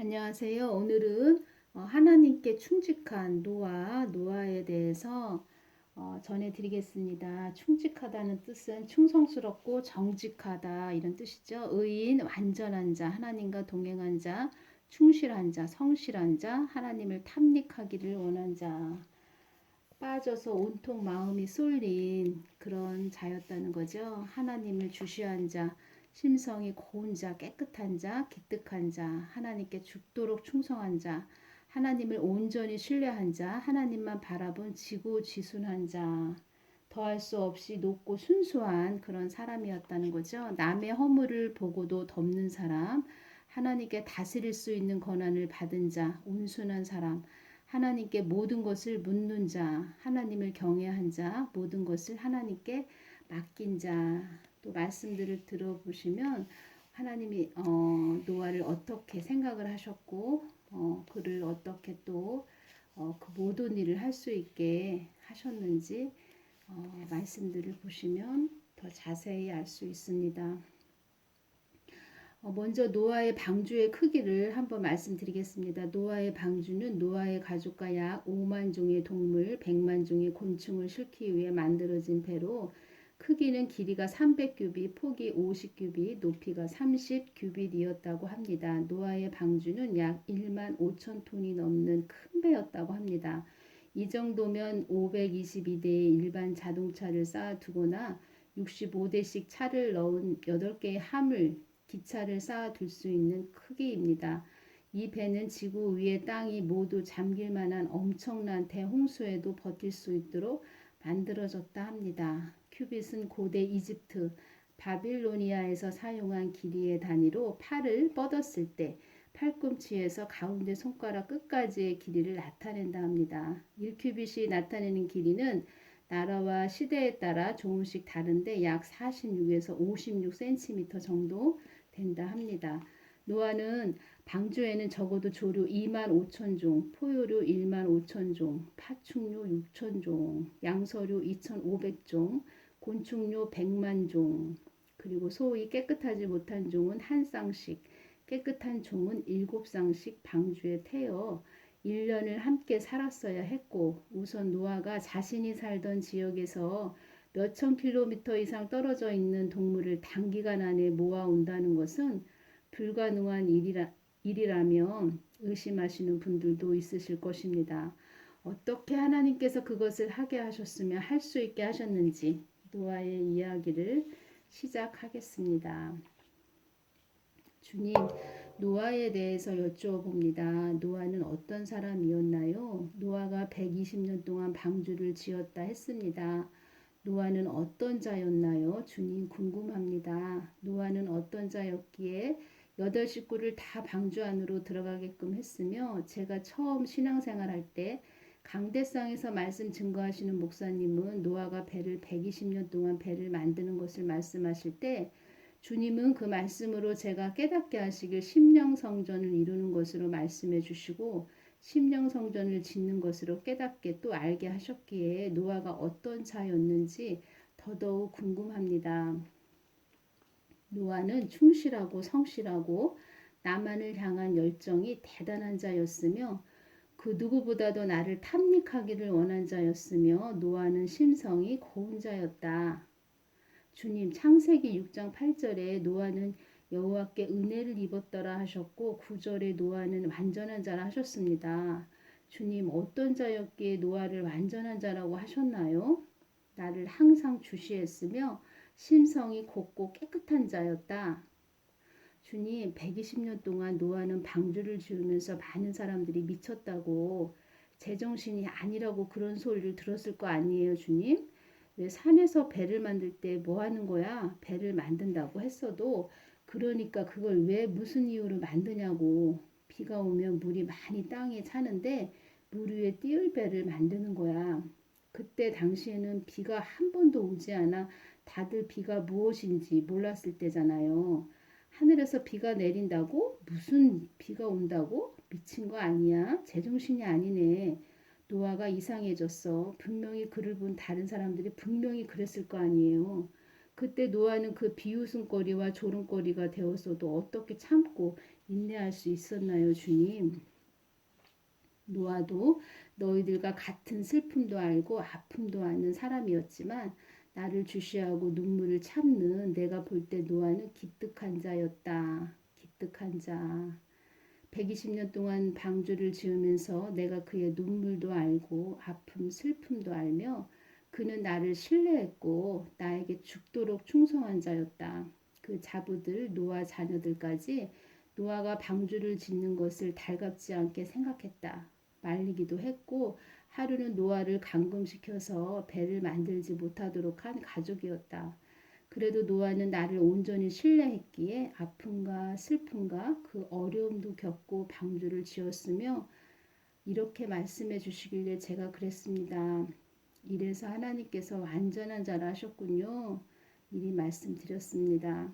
안녕하세요. 오늘은 어, 하나님께 충직한 노아, 노아에 대해서 어, 전해드리겠습니다. 충직하다는 뜻은 충성스럽고 정직하다 이런 뜻이죠. 의인, 완전한 자, 하나님과 동행한 자, 충실한 자, 성실한 자, 하나님을 탐닉하기를 원한 자, 빠져서 온통 마음이 쏠린 그런 자였다는 거죠. 하나님을 주시한 자, 심성이 고운 자, 깨끗한 자, 기특한 자, 하나님께 죽도록 충성한 자, 하나님을 온전히 신뢰한 자, 하나님만 바라본 지고지순한 자, 더할 수 없이 높고 순수한 그런 사람이었다는 거죠. 남의 허물을 보고도 덮는 사람, 하나님께 다스릴 수 있는 권한을 받은 자, 온순한 사람, 하나님께 모든 것을 묻는 자, 하나님을 경외한 자, 모든 것을 하나님께 맡긴 자, 또 말씀들을 들어보시면 하나님이 어, 노아를 어떻게 생각을 하셨고 어, 그를 어떻게 또그 어, 모든 일을 할 수 있게 하셨는지 어, 말씀들을 보시면 더 자세히 알 수 있습니다. 어, 먼저 노아의 방주의 크기를 한번 말씀드리겠습니다. 노아의 방주는 노아의 가족과 약 5만 종의 동물, 100만 종의 곤충을 싣기 위해 만들어진 배로 크기는 길이가 300규빗, 폭이 50규빗, 높이가 30규빗이었다고 합니다. 노아의 방주는 약 1만 5천 톤이 넘는 큰 배였다고 합니다. 이 정도면 522대의 일반 자동차를 쌓아두거나 65대씩 차를 넣은 8개의 함을 기차를 쌓아둘 수 있는 크기입니다. 이 배는 지구 위의 땅이 모두 잠길 만한 엄청난 대홍수에도 버틸 수 있도록 만들어졌다 합니다. 큐빗은 고대 이집트 바빌로니아에서 사용한 길이의 단위로 팔을 뻗었을 때 팔꿈치에서 가운데 손가락 끝까지의 길이를 나타낸다 합니다. 1큐빗이 나타내는 길이는 나라와 시대에 따라 조금씩 다른데 약 46에서 56cm 정도 된다 합니다. 노아는 방주에는 적어도 조류 2만 5천 종, 포유류 1만 5천 종, 파충류 6천 종, 양서류 2,500종, 곤충류 100만 종, 그리고 소위 깨끗하지 못한 종은 한 쌍씩, 깨끗한 종은 일곱 쌍씩 방주에 태워 1년을 함께 살았어야 했고 우선 노아가 자신이 살던 지역에서 몇천 킬로미터 이상 떨어져 있는 동물을 단기간 안에 모아 온다는 것은 불가능한 일이라, 일이라면 의심하시는 분들도 있으실 것입니다. 어떻게 하나님께서 그것을 하게 하셨으며 할 수 있게 하셨는지 노아의 이야기를 시작하겠습니다. 주님, 노아에 대해서 여쭈어봅니다. 노아는 어떤 사람이었나요? 노아가 120년 동안 방주를 지었다 했습니다. 노아는 어떤 자였나요? 주님 궁금합니다. 노아는 어떤 자였기에 여덟 식구를 다 방주 안으로 들어가게끔 했으며 제가 처음 신앙생활 할 때 강대상에서 말씀 증거하시는 목사님은 노아가 배를 120년 동안 배를 만드는 것을 말씀하실 때 주님은 그 말씀으로 제가 깨닫게 하시길 심령 성전을 이루는 것으로 말씀해 주시고 심령 성전을 짓는 것으로 깨닫게 또 알게 하셨기에 노아가 어떤 자였는지 더더욱 궁금합니다. 노아는 충실하고 성실하고 나만을 향한 열정이 대단한 자였으며 그 누구보다도 나를 탐닉하기를 원한 자였으며 노아는 심성이 고운 자였다. 주님 창세기 6장 8절에 노아는 여호와께 은혜를 입었더라 하셨고 9절에 노아는 완전한 자라 하셨습니다. 주님 어떤 자였기에 노아를 완전한 자라고 하셨나요? 나를 항상 주시했으며 심성이 곱고 깨끗한 자였다. 주님 120년 동안 노아는 방주를 지으면서 많은 사람들이 미쳤다고 제정신이 아니라고 그런 소리를 들었을 거 아니에요 주님? 왜 산에서 배를 만들 때 뭐 하는 거야? 배를 만든다고 했어도 그러니까 그걸 왜 무슨 이유로 만드냐고 비가 오면 물이 많이 땅에 차는데 물 위에 띄울 배를 만드는 거야. 그때 당시에는 비가 한 번도 오지 않아 다들 비가 무엇인지 몰랐을 때잖아요. 하늘에서 비가 내린다고? 무슨 비가 온다고? 미친 거 아니야? 제정신이 아니네. 노아가 이상해졌어. 분명히 그를 본 다른 사람들이 분명히 그랬을 거 아니에요. 그때 노아는 그 비웃음거리와 조롱거리가 되었어도 어떻게 참고 인내할 수 있었나요, 주님? 노아도 너희들과 같은 슬픔도 알고 아픔도 아는 사람이었지만 나를 주시하고 눈물을 참는 내가 볼 때 노아는 기특한 자였다. 기특한 자. 120년 동안 방주를 지으면서 내가 그의 눈물도 알고 아픔, 슬픔도 알며 그는 나를 신뢰했고 나에게 죽도록 충성한 자였다. 그 자부들, 노아 자녀들까지 노아가 방주를 짓는 것을 달갑지 않게 생각했다. 말리기도 했고 하루는 노아를 감금시켜서 배를 만들지 못하도록 한 가족이었다. 그래도 노아는 나를 온전히 신뢰했기에 아픔과 슬픔과 그 어려움도 겪고 방주를 지었으며 이렇게 말씀해 주시길래 제가 그랬습니다. 이래서 하나님께서 완전한 자라 하셨군요. 미리 말씀드렸습니다.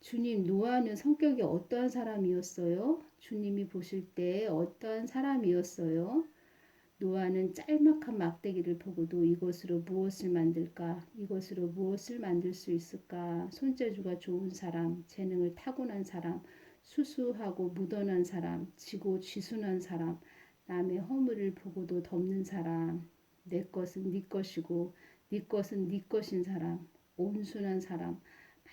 주님, 노아는 성격이 어떠한 사람이었어요? 주님이 보실 때 어떠한 사람이었어요? 노아는 짤막한 막대기를 보고도 이것으로 무엇을 만들까? 이것으로 무엇을 만들 수 있을까? 손재주가 좋은 사람, 재능을 타고난 사람, 수수하고 무던한 사람, 지고 지순한 사람, 남의 허물을 보고도 덮는 사람, 내 것은 네 것이고 네 것은 네 것인 사람, 온순한 사람,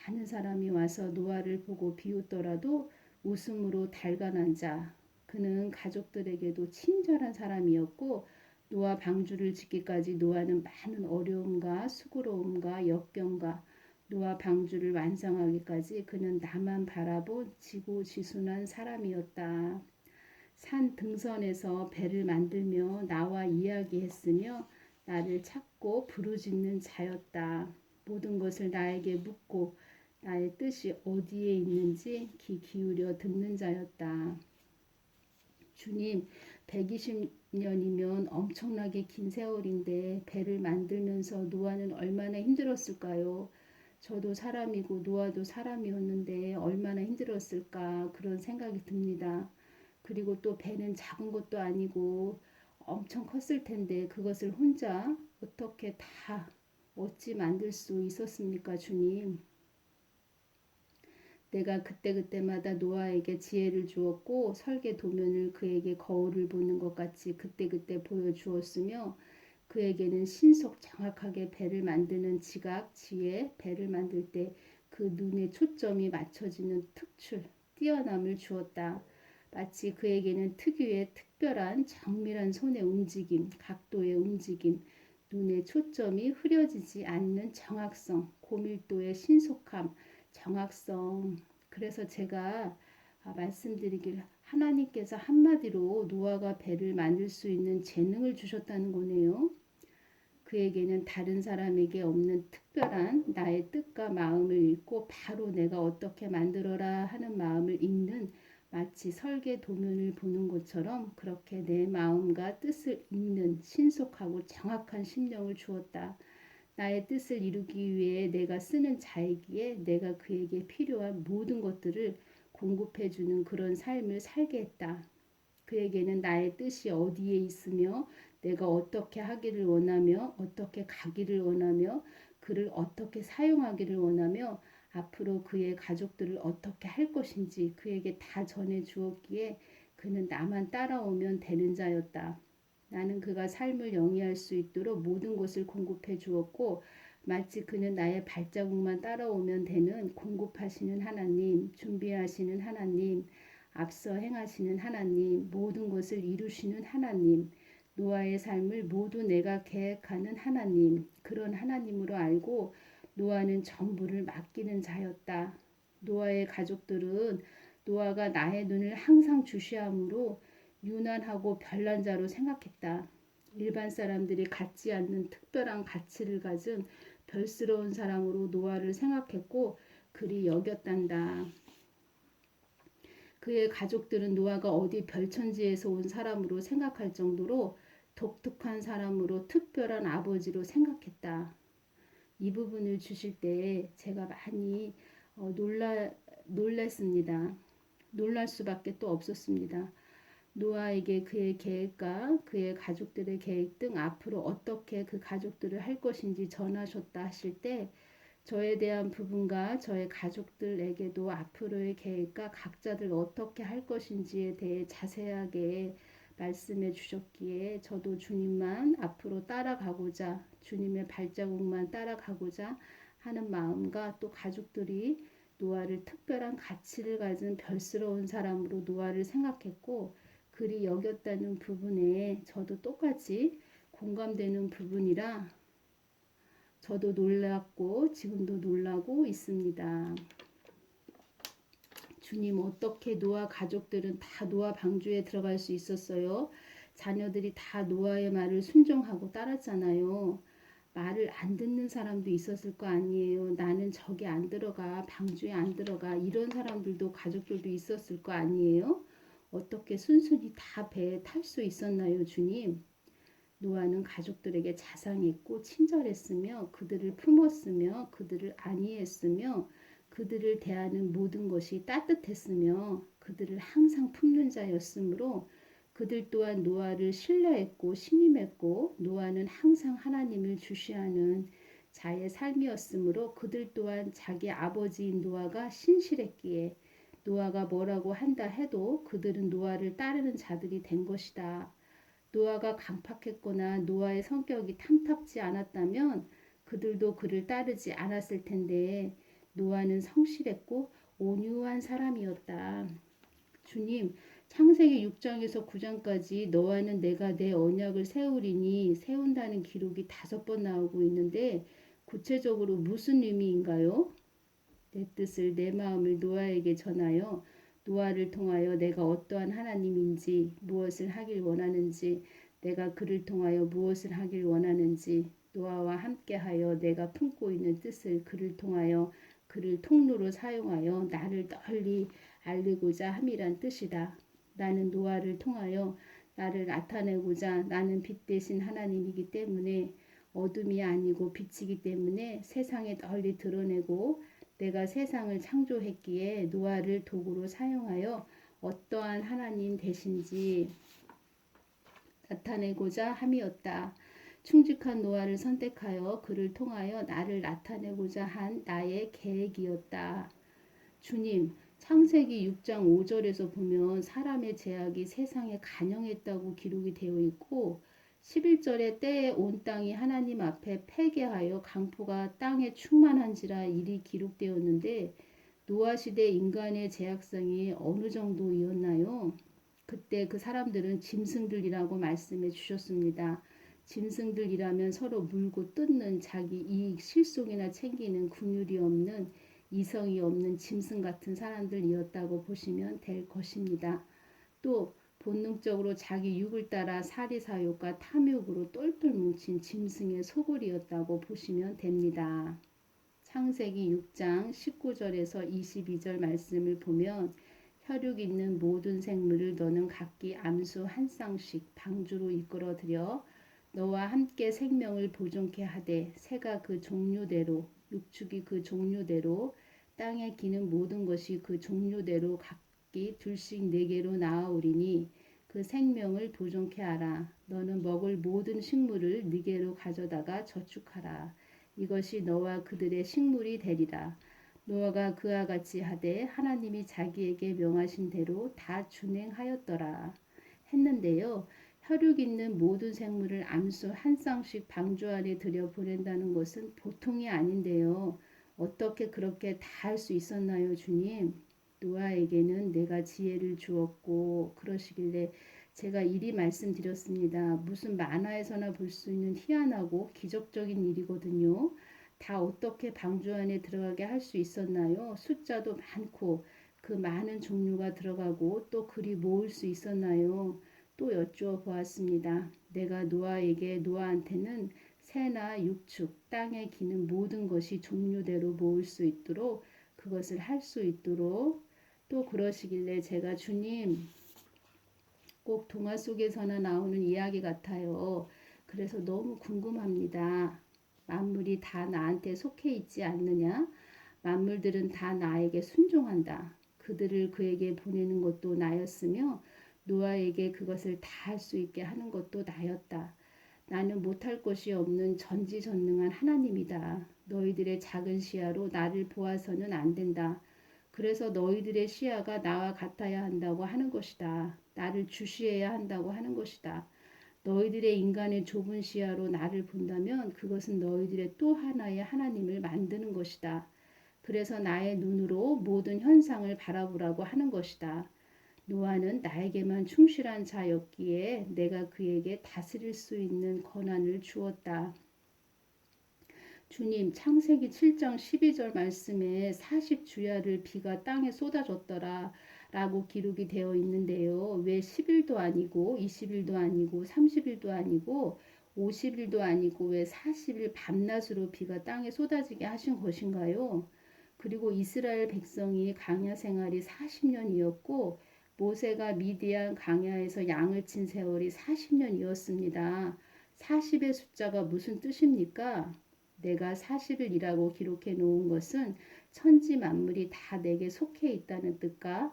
많은 사람이 와서 노아를 보고 비웃더라도 웃음으로 달관한 자. 그는 가족들에게도 친절한 사람이었고 노아 방주를 짓기까지 노아는 많은 어려움과 수고로움과 역경과 노아 방주를 완성하기까지 그는 나만 바라본 지고지순한 사람이었다. 산 등선에서 배를 만들며 나와 이야기했으며 나를 찾고 부르짖는 자였다. 모든 것을 나에게 묻고 나의 뜻이 어디에 있는지 귀 기울여 듣는 자였다. 주님, 120년이면 엄청나게 긴 세월인데 배를 만들면서 노아는 얼마나 힘들었을까요? 저도 사람이고 노아도 사람이었는데 얼마나 힘들었을까 그런 생각이 듭니다. 그리고 또 배는 작은 것도 아니고 엄청 컸을 텐데 그것을 혼자 어떻게 다 어찌 만들 수 있었습니까, 주님? 내가 그때그때마다 노아에게 지혜를 주었고 설계 도면을 그에게 거울을 보는 것 같이 그때그때 보여주었으며 그에게는 신속 정확하게 배를 만드는 지각, 지혜, 배를 만들 때 그 눈의 초점이 맞춰지는 특출, 뛰어남을 주었다. 마치 그에게는 특유의 특별한 정밀한 손의 움직임, 각도의 움직임, 눈의 초점이 흐려지지 않는 정확성, 고밀도의 신속함, 정확성. 그래서 제가 아, 말씀드리길 하나님께서 한마디로 노아가 배를 만들 수 있는 재능을 주셨다는 거네요. 그에게는 다른 사람에게 없는 특별한 나의 뜻과 마음을 읽고 바로 내가 어떻게 만들어라 하는 마음을 읽는 마치 설계 도면을 보는 것처럼 그렇게 내 마음과 뜻을 읽는 신속하고 정확한 심령을 주었다. 나의 뜻을 이루기 위해 내가 쓰는 자이기에 내가 그에게 필요한 모든 것들을 공급해 주는 그런 삶을 살게 했다. 그에게는 나의 뜻이 어디에 있으며 내가 어떻게 하기를 원하며 어떻게 가기를 원하며 그를 어떻게 사용하기를 원하며 앞으로 그의 가족들을 어떻게 할 것인지 그에게 다 전해 주었기에 그는 나만 따라오면 되는 자였다. 나는 그가 삶을 영위할 수 있도록 모든 것을 공급해 주었고 마치 그는 나의 발자국만 따라오면 되는 공급하시는 하나님, 준비하시는 하나님, 앞서 행하시는 하나님, 모든 것을 이루시는 하나님, 노아의 삶을 모두 내가 계획하는 하나님, 그런 하나님으로 알고 노아는 전부를 맡기는 자였다. 노아의 가족들은 노아가 나의 눈을 항상 주시함으로 유난하고 별난 자로 생각했다. 일반 사람들이 갖지 않는 특별한 가치를 가진 별스러운 사람으로 노아를 생각했고 그리 여겼단다. 그의 가족들은 노아가 어디 별천지에서 온 사람으로 생각할 정도로 독특한 사람으로 특별한 아버지로 생각했다. 이 부분을 주실 때 제가 많이 어, 놀라 놀랐습니다. 놀랄 수밖에 또 없었습니다. 노아에게 그의 계획과 그의 가족들의 계획 등 앞으로 어떻게 그 가족들을 할 것인지 전하셨다 하실 때 저에 대한 부분과 저의 가족들에게도 앞으로의 계획과 각자들 어떻게 할 것인지에 대해 자세하게 말씀해 주셨기에 저도 주님만 앞으로 따라가고자 주님의 발자국만 따라가고자 하는 마음과 또 가족들이 노아를 특별한 가치를 가진 별스러운 사람으로 노아를 생각했고 그리 여겼다는 부분에 저도 똑같이 공감되는 부분이라 저도 놀랐고 지금도 놀라고 있습니다. 주님 어떻게 노아 가족들은 다 노아 방주에 들어갈 수 있었어요? 자녀들이 다 노아의 말을 순종하고 따랐잖아요. 말을 안 듣는 사람도 있었을 거 아니에요. 나는 저기 안 들어가, 방주에 안 들어가. 이런 사람들도 가족들도 있었을 거 아니에요. 어떻게 순순히 다 배에 탈 수 있었나요, 주님? 노아는 가족들에게 자상했고 친절했으며 그들을 품었으며 그들을 안위했으며 그들을 대하는 모든 것이 따뜻했으며 그들을 항상 품는 자였으므로 그들 또한 노아를 신뢰했고 신임했고 노아는 항상 하나님을 주시하는 자의 삶이었으므로 그들 또한 자기 아버지인 노아가 신실했기에 노아가 뭐라고 한다 해도 그들은 노아를 따르는 자들이 된 것이다. 노아가 강팍했거나 노아의 성격이 탐탁지 않았다면 그들도 그를 따르지 않았을 텐데 노아는 성실했고 온유한 사람이었다. 주님, 창세기 6장에서 9장까지 너와는 내가 내 언약을 세우리니 세운다는 기록이 다섯 번 나오고 있는데 구체적으로 무슨 의미인가요? 내 뜻을 내 마음을 노아에게 전하여 노아를 통하여 내가 어떠한 하나님인지 무엇을 하길 원하는지 내가 그를 통하여 무엇을 하길 원하는지 노아와 함께하여 내가 품고 있는 뜻을 그를 통하여 그를 통로로 사용하여 나를 널리 알리고자 함이란 뜻이다. 나는 노아를 통하여 나를 나타내고자 나는 빛 대신 하나님이기 때문에 어둠이 아니고 빛이기 때문에 세상에 널리 드러내고 내가 세상을 창조했기에 노아를 도구로 사용하여 어떠한 하나님 되신지 나타내고자 함이었다. 충직한 노아를 선택하여 그를 통하여 나를 나타내고자 한 나의 계획이었다. 주님, 창세기 6장 5절에서 보면 사람의 제약이 세상에 간영했다고 기록이 되어 있고 11절에 때에 온 땅이 하나님 앞에 폐개하여 강포가 땅에 충만한지라 일이 기록되었는데 노아 시대 인간의 제약성이 어느 정도이었나요? 그때 그 사람들은 짐승들이라고 말씀해 주셨습니다. 짐승들이라면 서로 물고 뜯는 자기 이익 실속이나 챙기는 궁율이 없는 이성이 없는 짐승 같은 사람들이었다고 보시면 될 것입니다. 또 본능적으로 자기 육을 따라 사리사욕과 탐욕으로 똘똘 뭉친 짐승의 소굴이었다고 보시면 됩니다. 창세기 6장 19절에서 22절 말씀을 보면 혈육 있는 모든 생물을 너는 각기 암수 한 쌍씩 방주로 이끌어들여 너와 함께 생명을 보존케 하되 새가 그 종류대로 육축이 그 종류대로 땅에 기는 모든 것이 그 종류대로 각 기 둘씩 네 개로 나아오리니 그 생명을 보존케 하라. 너는 먹을 모든 식물을 네 개로 가져다가 저축하라. 이것이 너와 그들의 식물이 되리라. 노아가 그와 같이 하되 하나님이 자기에게 명하신 대로 다 준행하였더라 했는데요. 혈육 있는 모든 생물을 암수 한 쌍씩 방주 안에 들여 보낸다는 것은 보통이 아닌데요. 어떻게 그렇게 다 할 수 있었나요, 주님? 노아에게는 내가 지혜를 주었고 그러시길래 제가 이리 말씀드렸습니다. 무슨 만화에서나 볼 수 있는 희한하고 기적적인 일이거든요. 다 어떻게 방주 안에 들어가게 할 수 있었나요? 숫자도 많고 그 많은 종류가 들어가고 또 그리 모을 수 있었나요? 또 여쭈어 보았습니다. 내가 노아에게 노아한테는 새나 육축, 땅에 기는 모든 것이 종류대로 모을 수 있도록 그것을 할 수 있도록 또 그러시길래 제가 주님 꼭 동화 속에서나 나오는 이야기 같아요. 그래서 너무 궁금합니다. 만물이 다 나한테 속해 있지 않느냐? 만물들은 다 나에게 순종한다. 그들을 그에게 보내는 것도 나였으며 노아에게 그것을 다 할 수 있게 하는 것도 나였다. 나는 못할 것이 없는 전지전능한 하나님이다. 너희들의 작은 시야로 나를 보아서는 안 된다. 그래서 너희들의 시야가 나와 같아야 한다고 하는 것이다. 나를 주시해야 한다고 하는 것이다. 너희들의 인간의 좁은 시야로 나를 본다면 그것은 너희들의 또 하나의 하나님을 만드는 것이다. 그래서 나의 눈으로 모든 현상을 바라보라고 하는 것이다. 노아는 나에게만 충실한 자였기에 내가 그에게 다스릴 수 있는 권한을 주었다. 주님 창세기 7장 12절 말씀에 40주야를 비가 땅에 쏟아졌더라 라고 기록이 되어 있는데요. 왜 10일도 아니고 20일도 아니고 30일도 아니고 50일도 아니고 왜 40일 밤낮으로 비가 땅에 쏟아지게 하신 것인가요? 그리고 이스라엘 백성이 강야 생활이 40년이었고 모세가 미디안 강야에서 양을 친 세월이 40년이었습니다. 40의 숫자가 무슨 뜻입니까? 내가 40일이라고 기록해 놓은 것은 천지 만물이 다 내게 속해 있다는 뜻과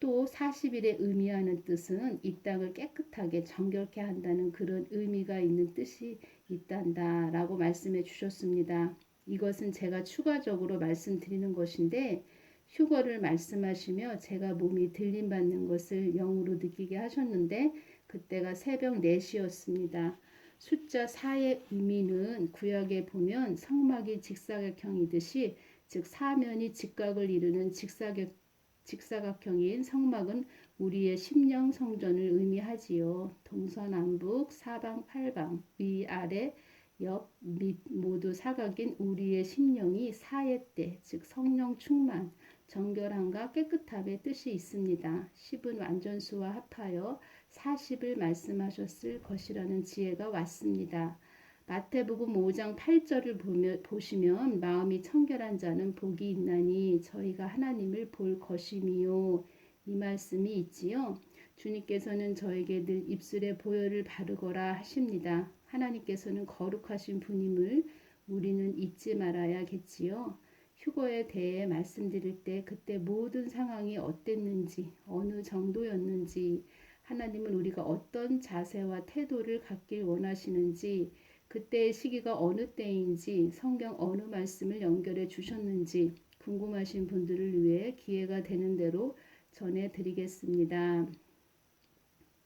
또 40일에 의미하는 뜻은 이 땅을 깨끗하게 정결케 한다는 그런 의미가 있는 뜻이 있단다 라고 말씀해 주셨습니다. 이것은 제가 추가적으로 말씀드리는 것인데 휴거를 말씀하시며 제가 몸이 들림 받는 것을 영으로 느끼게 하셨는데 그때가 새벽 4시였습니다. 숫자 4의 의미는 구약에 보면 성막이 직사각형이듯이 즉 사면이 직각을 이루는 직사각, 직사각형인 성막은 우리의 심령 성전을 의미하지요. 동서남북 사방 팔방 위 아래 옆, 밑 모두 사각인 우리의 심령이 사회 때, 즉 성령 충만, 정결함과 깨끗함의 뜻이 있습니다. 10은 완전수와 합하여 40을 말씀하셨을 것이라는 지혜가 왔습니다. 마태복음 5장 8절을 보며, 보시면 마음이 청결한 자는 복이 있나니 저희가 하나님을 볼 것이미요. 이 말씀이 있지요. 주님께서는 저에게 늘 입술에 보혈을 바르거라 하십니다. 하나님께서는 거룩하신 분임을 우리는 잊지 말아야겠지요. 휴거에 대해 말씀드릴 때 그때 모든 상황이 어땠는지, 어느 정도였는지, 하나님은 우리가 어떤 자세와 태도를 갖길 원하시는지, 그때의 시기가 어느 때인지, 성경 어느 말씀을 연결해 주셨는지 궁금하신 분들을 위해 기회가 되는 대로 전해드리겠습니다.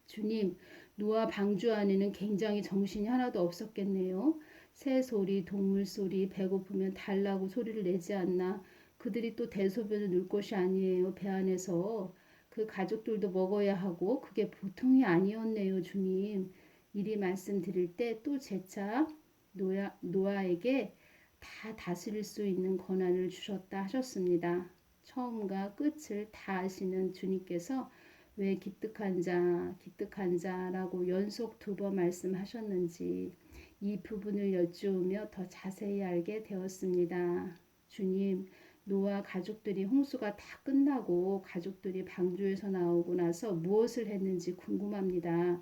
주님, 노아 방주 안에는 굉장히 정신이 하나도 없었겠네요. 새 소리, 동물 소리, 배고프면 달라고 소리를 내지 않나. 그들이 또 대소변을 넣을 것이 아니에요. 배 안에서. 그 가족들도 먹어야 하고 그게 보통이 아니었네요, 주님. 이리 말씀드릴 때 또 재차 노아, 노아에게 다 다스릴 수 있는 권한을 주셨다 하셨습니다. 처음과 끝을 다 아시는 주님께서 왜 기특한 자, 기특한 자라고 연속 두 번 말씀하셨는지 이 부분을 여쭈으며 더 자세히 알게 되었습니다. 주님, 노아 가족들이 홍수가 다 끝나고 가족들이 방주에서 나오고 나서 무엇을 했는지 궁금합니다.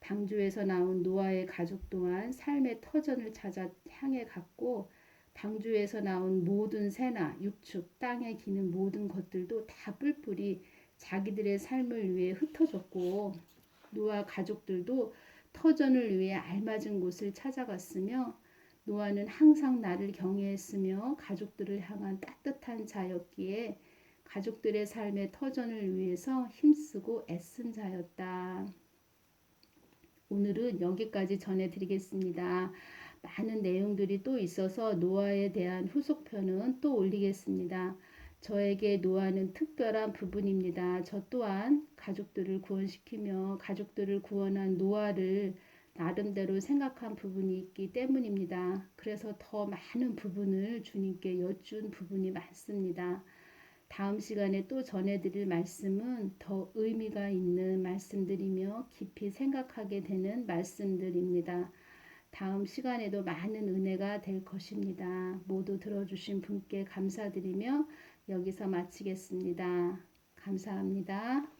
방주에서 나온 노아의 가족 또한 삶의 터전을 찾아 향해 갔고 방주에서 나온 모든 새나 육축, 땅에 기는 모든 것들도 다 뿔뿔이 자기들의 삶을 위해 흩어졌고 노아 가족들도 터전을 위해 알맞은 곳을 찾아갔으며 노아는 항상 나를 경외했으며 가족들을 향한 따뜻한 자였기에 가족들의 삶의 터전을 위해서 힘쓰고 애쓴 자였다. 오늘은 여기까지 전해드리겠습니다. 많은 내용들이 또 있어서 노아에 대한 후속편은 또 올리겠습니다. 저에게 노아는 특별한 부분입니다. 저 또한 가족들을 구원시키며 가족들을 구원한 노아를 나름대로 생각한 부분이 있기 때문입니다. 그래서 더 많은 부분을 주님께 여쭌 부분이 많습니다. 다음 시간에 또 전해드릴 말씀은 더 의미가 있는 말씀들이며 깊이 생각하게 되는 말씀들입니다. 다음 시간에도 많은 은혜가 될 것입니다. 모두 들어주신 분께 감사드리며 여기서 마치겠습니다. 감사합니다.